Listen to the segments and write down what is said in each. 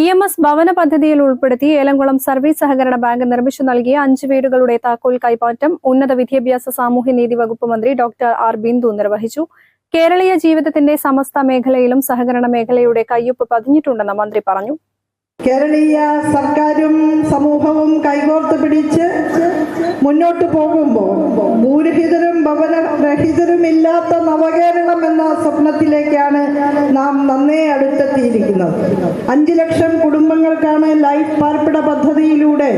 E M S ഭവന പദ്ധതിയിൽ ഉൾപ്പെടുത്തി ഏലംകുളം സർവീസ് സഹകരണ ബാങ്ക് നിർമ്മിച്ചു നൽകിയ അഞ്ച് വീടുകളുടെ താക്കോൽ കൈമാറ്റം ഉന്നത വിദ്യാഭ്യാസ സാമൂഹ്യ നീതി വകുപ്പ് മന്ത്രി ഡോക്ടർ ആർ ബിന്ദു നിർവഹിച്ചു. കേരളീയ ജീവിതത്തിന്റെ സമസ്ത മേഖലയിലും സഹകരണ മേഖലയുടെ കയ്യൊപ്പ് പതിഞ്ഞിട്ടുണ്ടെന്ന് മന്ത്രി പറഞ്ഞു. കേരളീയ സർക്കാരും സമൂഹവും കൈകോർത്ത് പിടിച്ച് മുന്നോട്ട് പോകുമ്പോൾ ഭൂരഹിതരും ഭവനരഹിതരും ഇല്ലാത്ത നവകേരളം എന്ന സ്വപ്നത്തിലേക്കാണ് നാം നന്നേ അടുത്തെത്തിയിരിക്കുന്നത്. അഞ്ചു ലക്ഷം കുടുംബങ്ങൾക്കാണ് ലൈഫ് പാർപ്പിട പദ്ധതിയിലൂടെ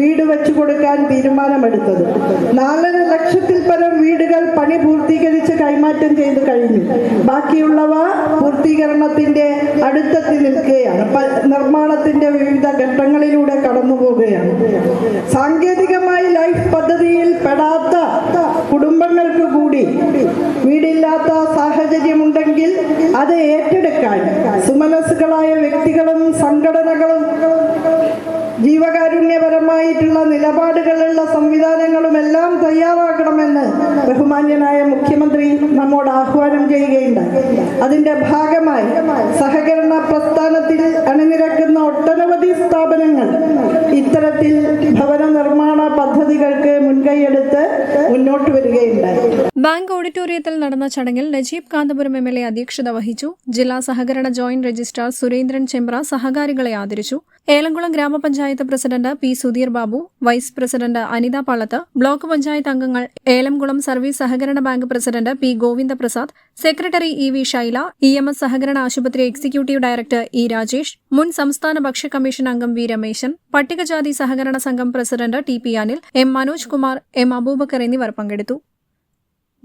വീട് വെച്ചു കൊടുക്കാൻ തീരുമാനമെടുത്തത്. നാലര ലക്ഷത്തിൽ പരം വീടുകൾ പണി പൂർത്തീകരിച്ച് കൈമാറ്റം ചെയ്തു കഴിഞ്ഞു. ബാക്കിയുള്ളവ പൂർത്തീകരണത്തിന്റെ അടുത്തെത്തി നിൽക്കുകയാണ്. നിർമ്മാണത്തിന്റെ വിവിധ ഘട്ടങ്ങളിലൂടെ കടന്നു പോവുകയാണ് സാങ്കേതികമായി പെടാത്ത കുടുംബങ്ങൾക്ക് കൂടി വീടില്ലാത്ത സാഹചര്യമുണ്ടെങ്കിൽ അത് ഏറ്റെടുക്കാൻ സുമനസ്സുകളായ വ്യക്തികളും സംഘടനകളും ജീവകാരുണ്യപരമായിട്ടുള്ള നിലപാടുകളുള്ള സംവിധാനങ്ങളും എല്ലാം തയ്യാറാക്കണമെന്ന് ബഹുമാന്യനായ മുഖ്യമന്ത്രി നമ്മോട് ആഹ്വാനം ചെയ്യുകയുണ്ടായി അതിന്റെ ഭാഗമായി സഹകരണ പ്രസ്ഥാനത്തിൽ അണിനിരക്കുന്ന ഒട്ടനവധി സ്ഥാപനങ്ങൾ ഇത്തരത്തിൽ ഭവന നിർമ്മാണ പദ്ധതികൾക്ക് മുൻകൈയെടുത്ത് മുന്നോട്ട് വരികയുണ്ടായി. ബാങ്ക് ഓഡിറ്റോറിയത്തിൽ നടന്ന ചടങ്ങിൽ Najeeb Kanthapuram M L A അധ്യക്ഷത വഹിച്ചു. ജില്ലാ സഹകരണ ജോയിന്റ് രജിസ്ട്രാർ സുരേന്ദ്രൻ ചെമ്പ്ര സഹകാരികളെ ആദരിച്ചു. ഏലംകുളം ഗ്രാമപഞ്ചായത്ത് president P Sudheer Babu vice president Anitha Pallath block panchayat അംഗങ്ങൾ ഏലംകുളം സർവീസ് സഹകരണ bank president P Govindaprasad secretary E V Shaila E M S സഹകരണ ആശുപത്രി എക്സിക്യൂട്ടീവ് ഡയറക്ടർ ഇ രാജേഷ് മുൻ സംസ്ഥാന ഭക്ഷ്യ കമ്മീഷൻ അംഗം വി രമേശൻ പട്ടികജാതി സഹകരണ സംഘം president T P Anil M Manoj Kumar M Aboobacker എന്നിവർ പങ്കെടുത്തു.